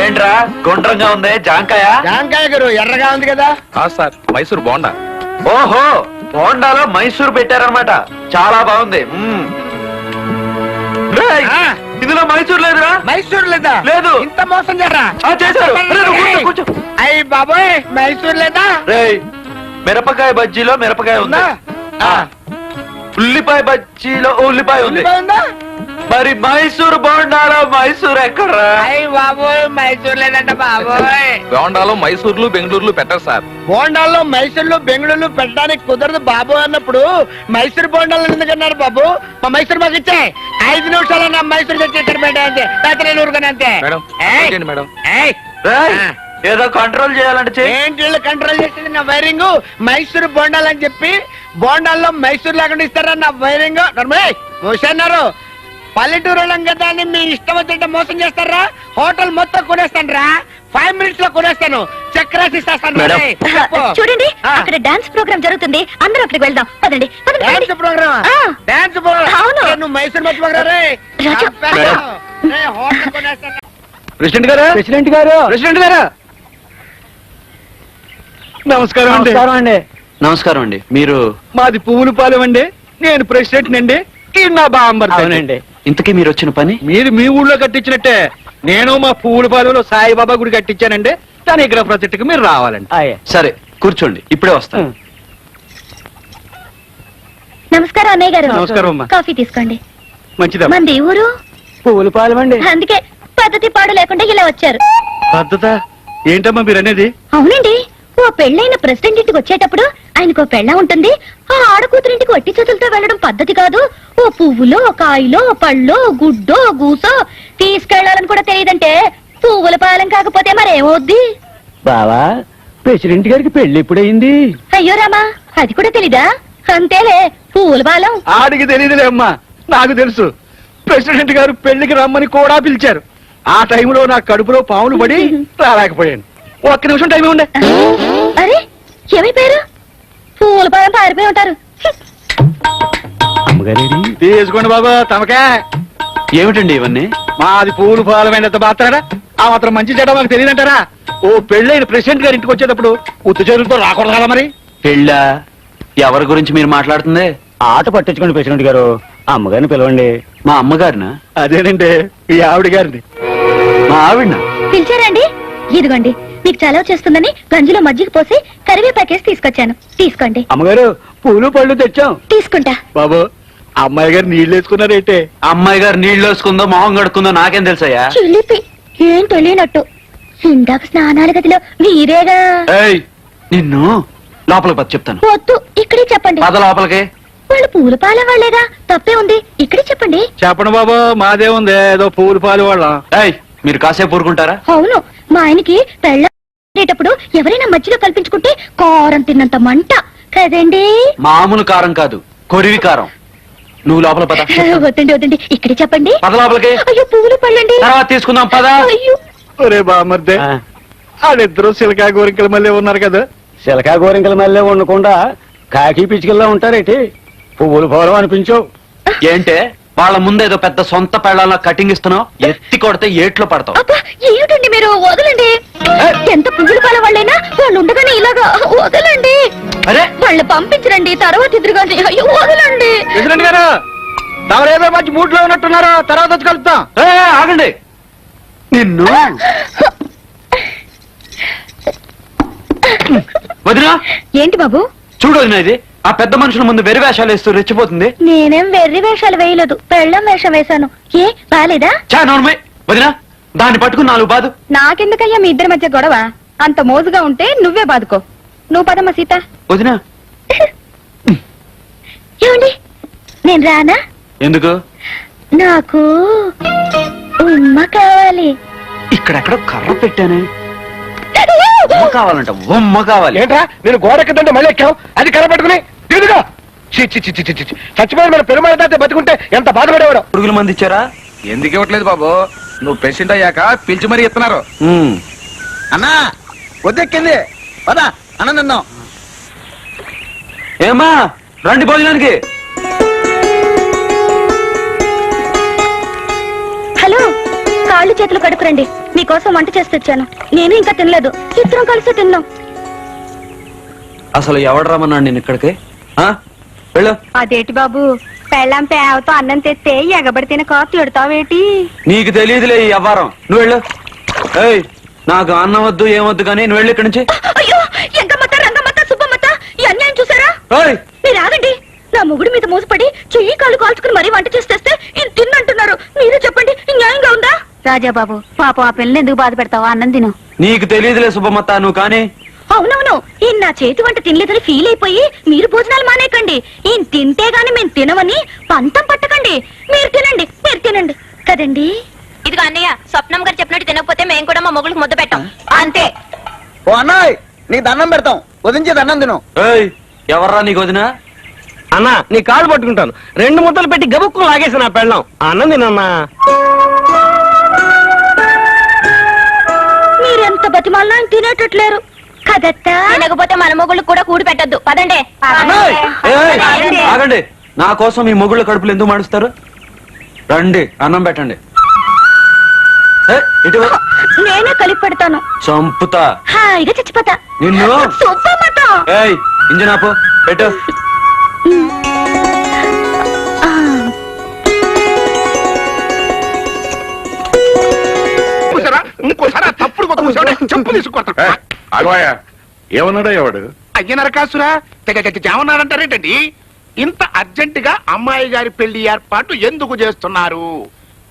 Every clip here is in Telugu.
ఏంట్రా గుండ్రంగా ఉంది జాంకాయ జాంకాయ గారు ఎర్రగా ఉంది కదా సార్ మైసూర్ బోండా ఓహో బోండాలో మైసూర్ పెట్టారనమాట చాలా బాగుంది మ్మ్. రేయ్, ఆ. ఇందులో మైసూర్ లేదురా మైసూర్ లేదా లేదు. ఇంత మోసం చేయరా ఆ, చేశారు. రే, నువ్వు కూర్చో, కూర్చో. అయ్యి బాబోయ్ మైసూర్ లేదా రేయ్ మిరపకాయ బజ్జీలో మిరపకాయ ఉంది ఉందా? ఆ. ఉల్లిపాయ బజ్జీలో ఉల్లిపాయ ఉంది ఉల్లిపాయ ఉందా మరి మైసూర్ బోండాలో మైసూర్ ఎక్కడ్రా? అయ్యి బాబోయ్ మైసూర్ లేదంట బాబోయ్. బోండాలో మైసూర్లు బెంగళూరులు పెట్టరు సార్. బోండాల్లో మైసూర్లు బెంగళూరు పెట్టడానికి కుదరదు బాబు అన్నప్పుడు మైసూర్ బోండాలు ఎందుకన్నారు బాబు? మా మైసూర్ మాకు ఇచ్చే. ఐదు నిమిషాలు నా మైసూర్ తెచ్చి ఇక్కడ పెట్టా అంతే నేను ఊరుకుని అంతే. మేడం ఏయ్, ఏంటి మేడం. ఏయ్, రేయ్, ఆ. ఏదో కంట్రోల్ చేయాలంటే చెయ్యి. ఏంటి వీళ్ళు కంట్రోల్ చేసింది నా వైరింగ్? మైసూర్ బోండాలు అని చెప్పి బోండాల్లో మైసూర్ లేకుండా ఇస్తారా నా వైరింగ్? మూసన్నారు పల్లెటూరు వాళ్ళం కదా అని మీ ఇష్టం వచ్చినట్టు మోసం చేస్తారా? హోటల్ మొత్తం కొనేస్తాను రా ఫైవ్ మినిట్స్లో కొనేస్తాను. చెక్ రాసి ఇస్తాను మేడం. రేయ్. చెప్పు. చూడండి. అక్కడ డాన్స్ ప్రోగ్రామ్ జరుగుతుంది. అందరూ అక్కడికి వెళ్దాం. పదండి. Dance program. Dance program? నువ్వు మైసూర్ మర్చిపోగరా ప్రెసిడెంట్ గారు? ప్రెసిడెంట్ గారు. ప్రెసిడెంట్ గారు. నమస్కారం అండి. నమస్కారం అండి. నమస్కారం అండి. మీరు మాది పువ్వులు పాలెం అండి. నేను ప్రెసిడెంట్ అండి. నా బాంబర్ అవునండి. ఇంతకీ మీరు వచ్చిన పని? మీరు మీ ఊళ్ళో కట్టించినట్టే. నేను మా పువ్వుల పాలెంలో సాయిబాబా గుడి కట్టించానండి. దాని ఇక్కడ ప్రాజెక్ట్కి మీరు రావాలండి. ఆయ్. సరే కూర్చోండి. ఇప్పుడే వస్తాను నమస్కారం అన్నయ్య గారు. నమస్కారం అమ్మా. కాఫీ తీసుకోండి. మంచిదా? మంది ఊరు? పువ్వుల పాలెం అండి అందుకే పద్ధతి పాడు లేకుండా ఇలా వచ్చారు. పద్ధత? ఏంటమ్మా మీరు అనేది అవునండి. ఓ పెళ్ళైన ప్రెసిడెంట్ ఇంటికి వచ్చేటప్పుడు ఆయనకు పెళ్ళ ఉంటుంది. ఆ ఆడకూతురింటికి వట్టి చేతులతో వెళ్ళడం పద్ధతి కాదు. ఓ పువ్వులో కాయలో పళ్ళో గుడ్డో గూసో తీసుకెళ్ళాలని కూడా తెలియదంటే పువ్వుల పాలెం కాకపోతే మరేమవుద్ది? బావా ప్రెసిడెంట్ గారికి పెళ్ళి ఎప్పుడైంది అయ్యో రామా అది కూడా తెలీదా? అంతేలే పువ్వుల పాలెం. ఆడికి తెలియదులే అమ్మా నాకు తెలుసు. ప్రెసిడెంట్ గారు పెళ్ళికి రమ్మని కూడా పిలిచారు. ఆ టైంలో నా కడుపులో పాములు పడి రాలేకపోయాను. ఒక్క నిమిషం టైం ఉండే అరే ఏమైపోయారు? పాలెం పారిపోయి ఉంటారు. అమ్మగారేడి తీసుకోండి బాబా తమకే. ఏమిటండి ఇవన్నీ? మాది పూలు పాలమైనంత మాత్రారా ఆ మాత్రం మంచి చెడ్డ మాకు తెలియదంటారా? ఓ పెళ్ళైన ప్రెసిడెంట్ గారి ఇంటికి వచ్చేటప్పుడు ఉత్తు చేతులతో రాకూడదు కదా మరి? పెళ్ళా? ఎవరి గురించి మీరు మాట్లాడుతుంది? ఆట పట్టించుకోండి ప్రెసిడెంట్ గారు. అమ్మగారిని పిలవండి. మా అమ్మగారినా? అదేనండి ఈ ఆవిడ గారిని మా ఆవిడ పిలిచారండి ఇదిగోండి. మీకు చలవ చేస్తుందని గంజిలో మజ్జిగ పోసి కరివేపాకేసి తీసుకొచ్చాను. తీసుకోండి. అమ్మగారు పూలు పళ్ళు తెచ్చాం. తీసుకుంటా. బాబు అమ్మాయి గారు నీళ్ళు వేసుకున్నారైతే అమ్మాయి గారు నీళ్ళు వేసుకుందో మొహం కడుక్కుందో నాకేం తెలుసయ్యా? చిలిపి. ఏం తెలియనట్టు. ఇందాక స్నానాల గదిలో మీరేగా ఏయ్ నిన్ను లోపలికి పద చెప్తాను. వద్దు ఇక్కడే చెప్పండి. పద లోపలికి. వాళ్ళు పూల పాల వాళ్ళేగా? తప్పే ఉంది. ఇక్కడే చెప్పండి. చెప్పండి బాబు మాదే ఉంది. ఏదో పూలు పాలు వాళ్ళం. ఏయ్ మీరు కాసేపు ఊరుకుంటారా? అవును మా ఆయనకి పెళ్ళేటప్పుడు ఎవరైనా మధ్యలో కల్పించుకుంటే కారం తిన్నంత మంట. కదండి? మామూలు కారం కాదు కొరివి కారం. నువ్వు లోపల పద. వద్దండి వద్దండి. ఇక్కడే చెప్పండి. పద లోపలికి. అయ్యో పువ్వులు పళ్ళండి తర్వాత తీసుకుందాం పద. అయ్యో. ఒరే బామర్దే ఆ, వాళ్ళిద్దరూ సిలకా గోరికల మళ్ళీ ఉన్నారు కదా. శిలకా గోరింకల మళ్ళీ ఉండకుండా కాకి పిచ్చికల్లా ఉంటారేటి? పువ్వులు పోలం అనిపించవు. ఏంటే? వాళ్ళ ముందు ఏదో పెద్ద సొంత పెళ్ళాల కటింగ్ ఇస్తున్నావు? ఎత్తి కొడితే ఏట్లో పడతావు. అబ్బా ఏమిటండి మీరు? అయ్యో వదలండి. ప్రెసిడెంట్ గారు మంచి మూడ్లో ఉన్నట్టున్నారు తర్వాత వచ్చి కలుద్దాం. ఏ, ఆగండి. నిన్ను? వదినా? ఏంటి బాబు? చూడు వదినా ఇది ఆ పెద్ద మనుషుల ముందు వెరి వేషాలు వేస్తూ రెచ్చిపోతుంది. నేనేం వెర్రి వేషాలు వేయలేదు పెళ్ళం వేషం వేశాను. ఏ బాలేదా? చా నోర్మే వదినా దాన్ని పట్టుకుని నాలుగు బాదు. నాకెందుకయ్యా మీ ఇద్దరి మధ్య గొడవ? అంత మోజుగా ఉంటే నువ్వే బాదుకో. నువ్వు పదమ్మ సీత. వదినా ఏమండి? నేను రానా? ఎందుకు? నాకు ఉమ్మ కావాలి. ఇక్కడెక్కడ కర్ర పెట్టానే. ఉమ్మ కావాలంట ఉమ్మ కావాలి. ఏంట్రా? నేను గోడ ఎక్కదంటే మళ్ళీ ఎక్కావు? అది కనపట్టుకుని తిరుగుగా చి చి చి చి చి చి. చచ్చిపోయిన మన పెరుమాళ తాత బతుకుంటే ఎంత బాధపడేవాడు? పురుగుల మంది ఇచ్చారా? ఎందుకు ఇవ్వట్లేదు బాబు? నువ్వు ప్రెసిడెంట్ అయ్యాక పిలిచి మరీ ఇస్తున్నారు. అన్నా వద్దెక్కింది పదా అన్న నిన్ను ఏమా రండి భోజనానికి. హలో కాళ్ళు చేతులు కడుకురండి మీకోసం వంట చేసి తెచ్చాను. నేను ఇంకా తినలేదు. ఇద్దరం కలిసి తిన్నాం. అసలు ఎవడు రమ్మన్నాడు నేను ఇక్కడికి? ఆ? వెళ్ళు. అదేటి బాబు? పెళ్ళాం పేవతో అన్నం తెస్తే ఎగబడి తినక తిడతావేటి నీకు తెలియదులే ఈ వ్యవహారం నువ్వు వెళ్ళు. ఏయ్ నాకు అన్నం వద్దు ఏమొద్దు కానీ నువ్వు వెళ్ళు ఇక్కడి నుంచి. అయ్యో ఎంకమ్మత రంగమ్మత సుబ్బమ్మత ఈ అన్యాయం చూసారా? ఏయ్ మీరు ఆగండి. నా ముగుడు మీద మోసపడి చెయ్యి కాలు కాల్చుకుని మరీ వంట చేసేస్తే ఈయన తిన్నంటున్నారు. మీరే చెప్పండి ఈ న్యాయంగా ఉందా? రాజాబాబు పాపం ఆ పిల్లని ఎందుకు బాధ పెడతావా? అన్నం తిను. నీకు తెలియదులే శుభమత్త నువ్వు కానీ. అవునవును. ఈయన నా చేతి వంట తినలేదని ఫీల్ అయిపోయి మీరు భోజనాలు మానేకండి ఈయన తింటే గాని మేము తినమని పంతం పట్టకండి. మీరు తినండి మీరు తినండి. కదండి? ఇదిగో అన్నయ్య స్వప్నం గారు చెప్పినట్టు తినకపోతే మేము కూడా మా మొగులకు ముద్ద పెట్టాం. అంతే. ఓ అన్నయ్య నీకు దండం పెడతాం. వదించే దండం తిను. ఏయ్ ఎవర్రా నీకు వదినా? అన్నా నీ కాళ్ళు పట్టుకుంటాను. రెండు ముద్దలు పెట్టి గబుక్కు లాగేసి నా పెళ్ళం. అన్నం తినన్నా? మీరెంత బతిమాలినా తినేటట్లేరు. కదత్తా? తినకపోతే మన మొగుళ్ళకు కూడా కూడి పెట్టద్దు. పదండి. ఏయ్, ఏయ్, ఆగండి. నా కోసం మీ మొగుళ్ళ కడుపులు ఎందుకు మాడుస్తారు? రండి అన్నం పెట్టండి. ఏ, ఇటు ఇవ్వు. నేనే కలిపి పెడతాను. చంపుతా. హాయిగా చచ్చిపోతా. నిన్ను? సుబ్బమ్మత ఏయ్ ఇంజిన్ ఆపు. పెట్టు. ఇంకోసారి తప్పుడు కొత్త ఏమన్నాడా ఎవడు? అయ్య నరకాసురా. ఇంత అర్జెంట్గా అమ్మాయి గారి పెళ్ళి ఏర్పాటు ఎందుకు చేస్తున్నారు?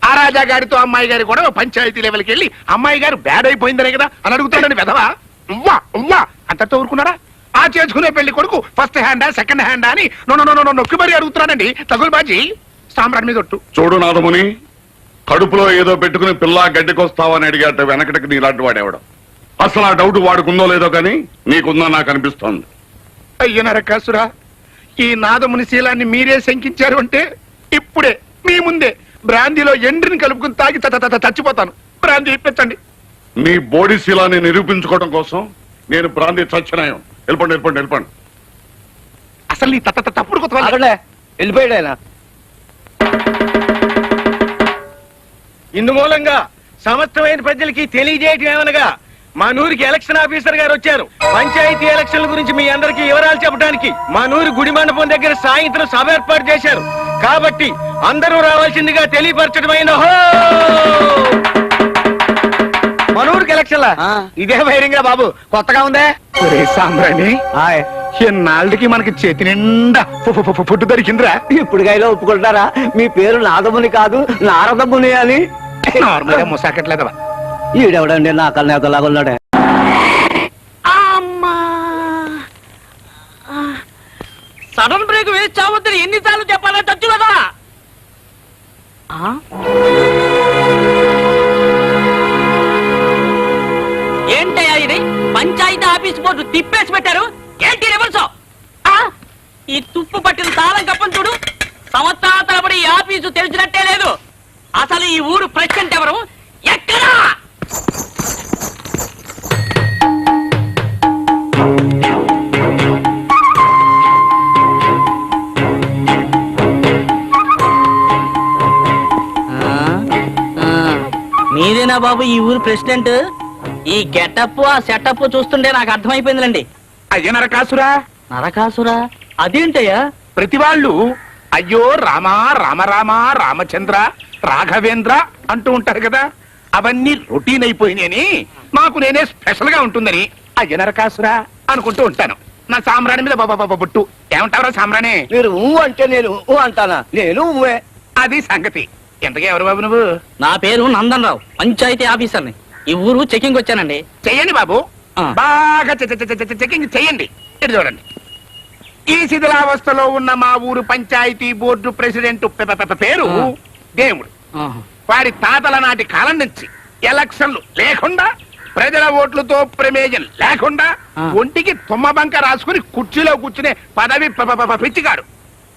ఆ రాజా గారితో అమ్మాయి గారి కూడా పంచాయతీ లెవెల్కి వెళ్ళి అమ్మాయి గారు బ్యాడ్ అయిపోయిందనే కదా అని అడుగుతాడని వెధవా? ఉవ్వా ఉవ్వా. అంతటితో ఊరుకున్నారా ఆ చేసుకునే పెళ్ళి కొడుకు ఫస్ట్ హ్యాండా సెకండ్ హ్యాండా అని నో నో నో నొక్కి మరీ అడుగుతున్నాడండి. తగులు బాజీ సామ్రాట్ మీద ఒట్టు. చూడు నాదముని కడుపులో ఏదో పెట్టుకుని పిల్ల గడ్డికొస్తావని అడిగాట వెనకటికి నీలాంటి వాడేవాడు. అసలు ఆ డౌట్ వాడుకుందో లేదో కానీ నీకుందో నాకు అనిపిస్తోంది. అయ్య నరకాసురా ఈ నాదముని శీలాన్ని మీరే శంకించారు అంటే ఇప్పుడే మీ ముందే బ్రాందీలో ఎండ్రిని కలుపుకుని తాగి చచ్చిపోతాను. బ్రాందీ ఇప్పించండి. నీ బోడీ శీలాన్ని నిరూపించుకోవడం కోసం నేను ప్రాంతీయ చచ్చినాయం వెళ్ళిపోండి వెళ్ళిపోండి వెళ్ళిపోండి అసలు నీ తట్ట తప్పుడు కొత్త వెళ్ళిపోయాడు ఆయన. ఇందు మూలంగా సమస్తమైన ప్రజలకి తెలియజేయటం ఏమనగా మా నూరికి ఎలక్షన్ ఆఫీసర్ గారు వచ్చారు. పంచాయతీ ఎలక్షన్ల గురించి మీ అందరికీ వివరాలు చెప్పడానికి మా నూరు గుడి మండపం దగ్గర సాయంత్రం సభ ఏర్పాటు చేశారు. కాబట్టి అందరూ రావాల్సిందిగా తెలియపరచడమైన హో మన ఊరికి ఎలక్షన్ ఇదే వైరింగా బాబు. కొత్తగా ఉందే? సాంబ్రాణి. ఎన్నాళ్ళకి మనకి చేతి నిండా ఫు- ఫు- ఫు- ఫుడ్ దొరికిందిరా. ఇప్పుడు గైలో ఒప్పుకుంటారా? మీ పేరు నాదముని కాదు నారదముని అని. నార్మల్గా ముసాకట్లేదవా? ఈడెవడండి? నా కన్నేతలాగా ఉన్నాడే. సడన్ బ్రేక్ వేసి చావద్దని ఎన్నిసార్లు చెప్పాలని తచ్చు కదా పంచాయతీ బోర్డు తిప్పేసి పెట్టారు ఏంటి రివర్స్ ఈ తుప్పు పట్టిన తాళం కప్పని చూడు. సంవత్సరాల తరబడి ఈ ఆఫీసు తెలిసినట్టే లేదు. అసలు ఈ ఊరు ప్రెసిడెంట్ ఎవరు? ఎక్కడా? మీదేనా బాబు ఈ ఊరు ప్రెసిడెంట్? ఈ గెటప్ ఆ సెటప్ చూస్తుంటే నాకు అర్థమైపోయిందిలండి. అయ్య నరకాసురా. నరకాసురా? అదేంటయ్యా? ప్రతి వాళ్ళు అయ్యో రామా రామ రామ రామచంద్ర రాఘవేంద్ర అంటూ ఉంటారు కదా. అవన్నీ రొటీన్ అయిపోయినాయని నాకు నేనే స్పెషల్గా ఉంటుందని అయ్య నరకాసురా అనుకుంటూ ఉంటాను. నా సామ్రాణి మీద బాబా బాబా బొట్టు ఏమంటావురా సామ్రాణి? మీరు ఊ అంటే నేను ఊ అంటానా? నేను ఊవే. అది సంగతి. ఎంతగా ఎవరు బాబు నువ్వు? నా పేరు నందన్ రావు పంచాయతీ ఆఫీసర్ని. ఈ ఊరు చెకింగ్ వచ్చానండి. చెయ్యండి బాబు. ఆ. బాగా చె- చె- చె- చె- చెకింగ్ చెయ్యండి. ఇటు చూడండి. ఈ శిథిలావస్థలో ఉన్న మా ఊరు పంచాయతీ బోర్డు ప్రెసిడెంట్ పె- పె- పె- పేరు ఆ. దేవుడు. వారి తాతల నాటి కాలం నుంచి ఎలక్షన్లు లేకుండా ప్రజల ఓట్లతో ప్రమేయం లేకుండా ఆ. ఒంటికి తుమ్మబంక రాసుకుని కుర్చీలో కూర్చునే పదవి ప- ప- ప- పిచ్చిగాడు.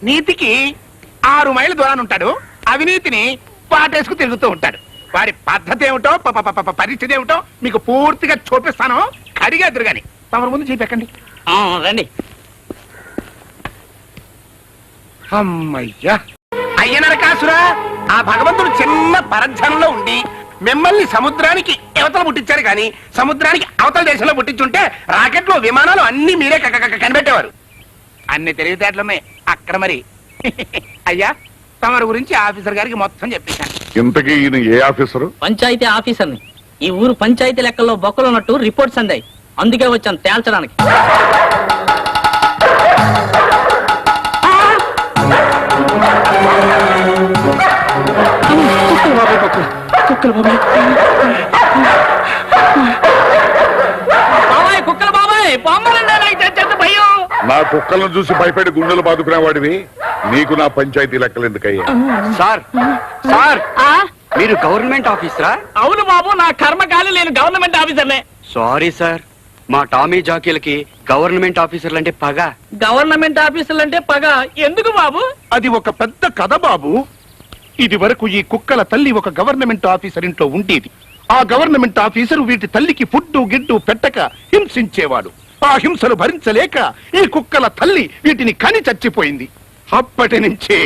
నీతికి ఆరు మైళ్ళ దూరాన్ని ఉంటాడు అవినీతిని పాటేసుకు తిరుగుతూ ఉంటాడు. వారి పద్ధతి ఏమిటో పరిస్థితి ఏమిటో మీకు పూర్తిగా చూపిస్తాను. కడిగా ఎదురుగాని. తమరు ముందు చూపెక్కండి రండి. అమ్మయ్యా. అయ్య నరకాసురా ఆ భగవంతుడు చిన్న పరధ్యానంలో ఉండి మిమ్మల్ని సముద్రానికి అవతల పుట్టించారు కానీ సముద్రానికి అవతల దేశంలో పుట్టించుంటే రాకెట్లు విమానాలు అన్ని మీరే కనిపెట్టేవారు. అన్ని తెలివితేటలున్నాయి అక్కడ మరి. అయ్యా తమరి గురించి ఆఫీసర్ గారికి మొత్తం చెప్పేశాను. ఇంతకీ ఈయన ఏ ఆఫీసరు? పంచాయతీ ఆఫీసర్ని. ఈ ఊరు పంచాయతీ లెక్కల్లో బొక్కలు ఉన్నట్టు రిపోర్ట్స్ అందాయి. అందుకే వచ్చాను తేల్చడానికి. బాబాయ్ కుక్కలు బాబాయ్ బొమ్మలండి నాకు చచ్చేంత నా కుక్కలను చూసి భయపడి గుండెలు బాదుకునేవాడివి. నీకు నా పంచాయతీ లెక్కలు ఎందుకయ్యా? సార్ సార్ ఆ? మీరు గవర్నమెంట్ ఆఫీసరా? అవును బాబు నా కర్మకాలి నేను గవర్నమెంట్ ఆఫీసర్నే. సారీ సార్ మా టామీ జాకీలకి గవర్నమెంట్ ఆఫీసర్లు అంటే పగ. గవర్నమెంట్ ఆఫీసర్లు అంటే పగ. ఎందుకు బాబు? అది ఒక పెద్ద కథ బాబు. ఇది వరకు ఈ కుక్కల తల్లి ఒక గవర్నమెంట్ ఆఫీసర్ ఇంట్లో ఉండేది. ఆ గవర్నమెంట్ ఆఫీసర్ వీటి తల్లికి ఫుడ్డు గిడ్డు పెట్టక హింసించేవాడు. ఆ హింసలు భరించలేక ఈ కుక్కల తల్లి వీటిని కని చచ్చిపోయింది. అప్పటి నుంచే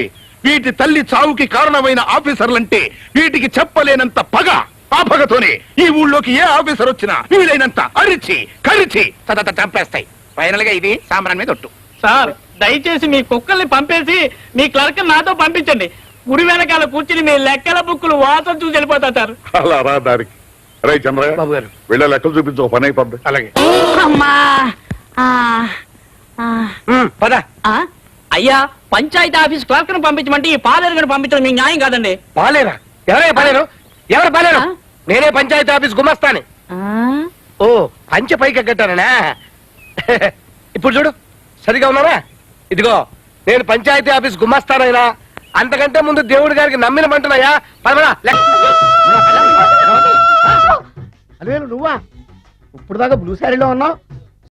వీటి తల్లి చావుకి కారణమైన ఆఫీసర్లంటే వీటికి చెప్పలేనంత పగ ఆ పగతోనే ఈ ఊళ్ళోకి ఏ ఆఫీసర్ వచ్చినా వీలైనంత అరిచి కరిచి తదత చంపేస్తాయి. ఫైనల్గా ఇది సాంబ్రాన్ మీద ఒట్టు. సార్ దయచేసి మీ కుక్కల్ని పంపేసి మీ క్లర్క్ నాతో పంపించండి. గుడి వెనకాల కూర్చుని మీ లెక్కల బుక్కులు వాసన చూసి వెళ్ళిపోతా సార్. అలా రా దారికి. రే చంద్రయ్య బాబు గారు. వెళ్ళే లెక్కలు చూపించు ఒక పని అయిపోద్ది అలాగే. అమ్మా ఆ, ఆ, పద. ఆ? అయ్యా పంచాయతీ ఆఫీస్ క్లర్క్ను పంపించమంటే ఈ పాలేరు పంపించడం మీ న్యాయం కాదండి. పాలేరా? ఎవరే పాలేరు? ఎవరు పాలేరు? ఆ? నేనే పంచాయతీ ఆఫీస్ గుమస్తాని. ఓ పంచ పైకి ఎక్కటానా ఇప్పుడు చూడు సరిగా ఉన్నారా ఇదిగో నేను పంచాయతీ ఆఫీస్ గుమస్తానైనా అంతకంటే ముందు దేవుడి గారికి నమ్మిన మంటున్నాయా పదమరా అదే నువ్వా? ఇప్పుడు దాకా బ్లూ శారీలో ఉన్నావు.